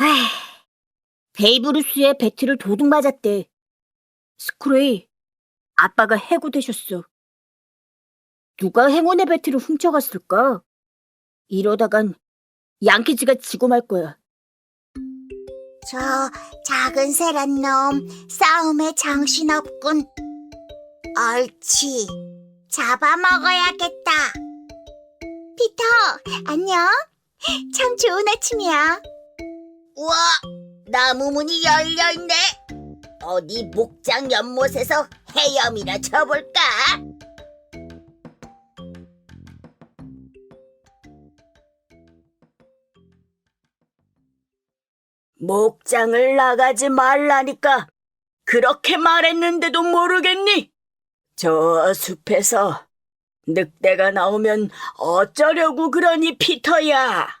에이, 베이브루스의 배트를 도둑 맞았대. 스크레이, 아빠가 해고되셨어. 누가 행운의 배트를 훔쳐갔을까? 이러다간 양키즈가 지고 말 거야. 저 작은 세란 놈 싸움에 정신없군. 옳지. 잡아먹어야겠다. 피터, 안녕. 참 좋은 아침이야. 우와, 나무 문이 열려있네. 어디 목장 연못에서 헤엄이나 쳐볼까? 목장을 나가지 말라니까 그렇게 말했는데도 모르겠니? 저 숲에서 늑대가 나오면 어쩌려고 그러니 피터야?